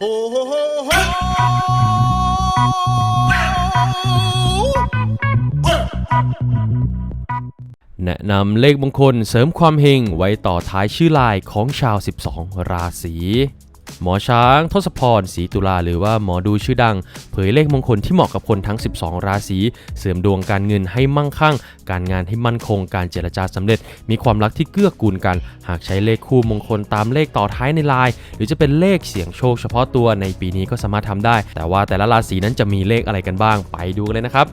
แนะนำเลขมงคลเสริมความเฮงไว้ต่อท้ายชื่อลายของชาว 12 ราศี หมอช้างทศพรศรีตุลาหรือว่าหมอดูชื่อดัง เผยเลขมงคลที่เหมาะกับคนทั้ง 12 ราศีเสริมดวงการเงินให้มั่งคั่ง การงานให้มั่นคง การเจรจาสำเร็จ มีความรักที่เกื้อกูลกัน หากใช้เลขคู่มงคลตามเลขต่อท้ายในลายหรือจะเป็นเลขเสี่ยงโชคเฉพาะตัวในปีนี้ก็สามารถทำได้ แต่ว่าแต่ละราศีนั้นจะมีเลขอะไรกันบ้างไปดูกันเลยนะครับ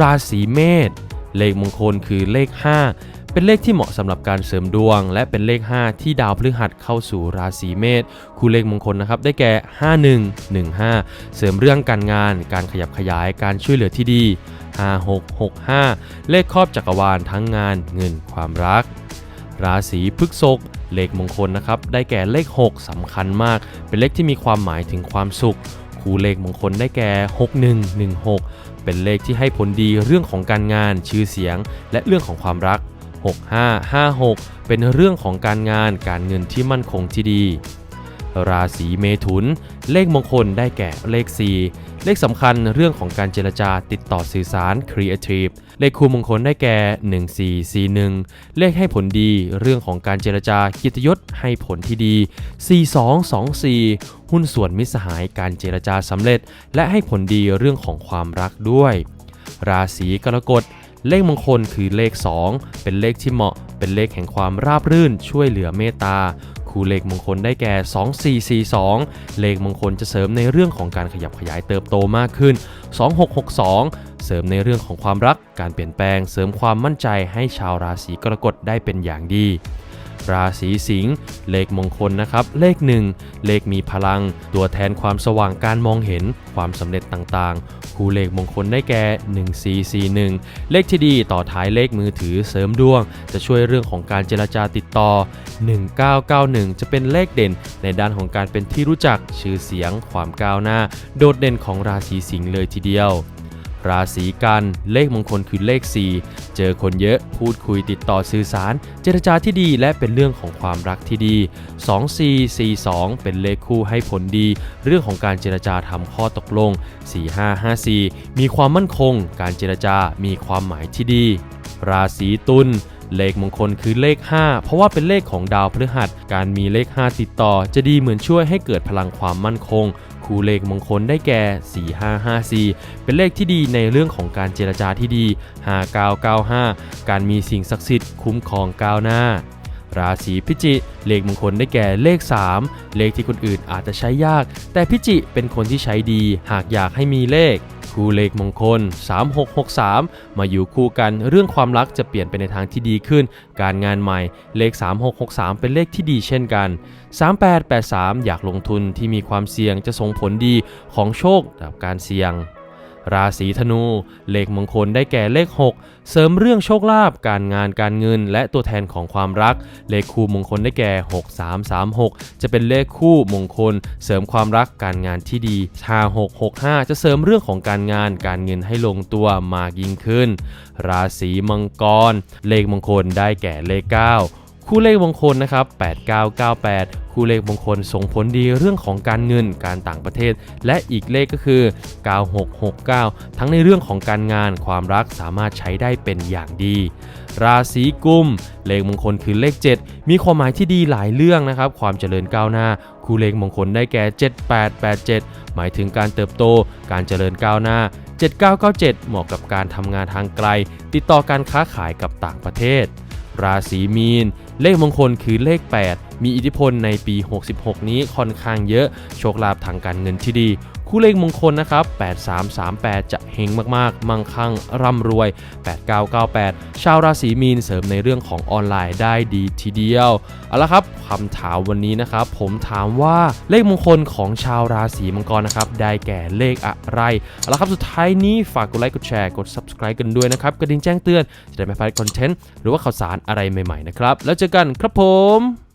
ราศีเมษเลขมงคลคือเลข 5 เป็นเลขที่เหมาะสำหรับการเสริมดวง และเป็นเลข 5 ที่ดาวพฤหัสเข้าสู่ราศีเมษคู่เลขมงคลนะครับได้แก่ 51 15 เสริมเรื่องการงาน การขยับขยายการช่วยเหลือที่ดี 5665 เลขครอบจักรวาลทั้งงานเงินความรัก ราศีพฤษภเลขมงคลนะครับได้แก่เลข 6สำคัญมาก เป็นเลขที่มีความหมายถึงความสุขคู่เลขมงคลได้แก่ 6116 เป็นเลขที่ให้ผลดีเรื่องของการงาน ชื่อเสียง และเรื่องของความรัก 6556 เป็นเรื่องของการงานการเงินที่มั่นคงที่ดี ราศีเมถุน เลขมงคลได้แก่เลข 4 เลขสำคัญเรื่องของการเจรจาติดต่อสื่อสาร Creative เลขคู่มงคลได้แก่ 1441 เลขให้ผลดีเรื่องของการเจรจากียรติยศให้ผลที่ดี 4224 หุ้นส่วนมิสหายการเจรจาสำเร็จ และให้ผลดีเรื่องของความรักด้วย ราศีกรกฎ เลขมงคลคือเลข 2 เป็นเลขที่เหมาะ เป็นเลขแห่งความราบรื่นช่วยเหลือเมตตาคู่เลขมงคลได้แก่ 2442 เลขมงคลจะเสริมในเรื่องของการขยับขยายเติบโตมากขึ้น 2662 เสริมในเรื่องของความรัก การเปลี่ยนแปลง เสริมความมั่นใจให้ชาวราศีกรกฎได้เป็นอย่างดี ราศีสิงห์เลขมงคลนะครับ เลข 1 เลขมีพลัง ตัวแทนความสว่างการมองเห็นความสำเร็จต่างๆ คู่เลขมงคลได้แก่ 1441 เลขที่ดีต่อท้ายเลขมือถือเสริมดวง จะช่วยเรื่องของการเจรจาติดต่อ 1991 จะเป็นเลขเด่น ในด้านของการเป็นที่รู้จักชื่อเสียง ความก้าวหน้า โดดเด่นของราศีสิงห์เลยทีเดียว ราศีกัน เลขมงคลคือเลข 4 เจอคนเยอะ พูดคุยติดต่อสื่อสาร เจรจาที่ดีและเป็นเรื่องของความรักที่ดี 2442 เป็นเลขคู่ให้ผลดี เรื่องของการเจรจาทำข้อตกลง 4554 มีความมั่นคง การเจรจามีความหมายที่ดี ราศีตุล เลขมงคลคือเลข 5 เพราะว่าเป็นเลขของดาวพฤหัส การมีเลข 5 ติดต่อ จะดีเหมือนช่วยให้เกิดพลังความมั่นคง คู่เลขมงคลได้แก่ 4554 เป็นเลขที่ดีในเรื่องของการเจรจาที่ดี 5995 การมีสิ่งศักดิ์สิทธิ์คุ้มครองก้าวหน้า ราศีพิจิ เลขมงคลได้แก่เลข 3 เลขที่คนอื่นอาจจะใช้ยาก แต่พิจิเป็นคนที่ใช้ดี หากอยากให้มีเลข คู่เลขมงคล 3663 มาอยู่คู่กันเรื่องความรักจะเปลี่ยนไปในทางที่ดีขึ้น การงานใหม่เลข 3663 เป็นเลขที่ดีเช่นกัน 3883 อยากลงทุนที่มีความเสี่ยงจะส่งผลดีของโชคกับการเสี่ยง ราศีธนู เลขมงคลได้แก่เลข 6 เสริมเรื่องโชคลาภการงานการเงิน และตัวแทนของความรัก เลขคู่มงคลได้แก่ 6336 จะเป็นเลขคู่มงคล เสริมความรักการงานที่ดี5665 จะเสริมเรื่องของการงานการเงินให้ลงตัวมากยิ่งขึ้น ราศีมังกร เลขมงคลได้แก่เลข 9 คู่เลขมงคลนะครับ8998 คู่เลขมงคลส่งผลดีเรื่องของการเงินการต่างประเทศ และอีกเลขก็คือ 9669 ทั้งในเรื่องของการงานความรักสามารถใช้ได้เป็นอย่างดี ราศีกุม เลขมงคลคือเลข 7 มีความหมายที่ดีหลายเรื่องนะครับ ความเจริญก้าวหน้า คู่เลขมงคลได้แก่ 7887 หมายถึงการเติบโต การเจริญก้าวหน้า 7997 เหมาะกับการทำงานทางไกล ติดต่อการค้าขายกับต่างประเทศ ราศีมีน เลขมงคลคือเลข 8 มีอิทธิพลในปี 66 นี้ค่อนข้างเยอะ โชคลาภทางการเงินที่ดี คู่เลขมงคลนะครับ 8338 จะเฮงมากๆ มั่งคั่งร่ำรวย 8998 ชาวราศีมีนเสริมในเรื่องของออนไลน์ได้ดีทีเดียว เอาละครับคำถามวันนี้นะครับ ผมถามว่าเลขมงคลของชาวราศีมังกรนะครับ ได้แก่เลขอะไร เอาละครับสุดท้ายนี้ฝากกดไลค์กดแชร์กด subscribe กันด้วยนะครับกระดิ่งแจ้งเตือนจะได้ไม่พลาดคอนเทนต์หรือว่าข่าวสารอะไรใหม่ๆนะครับ แล้วเจอกันครับผม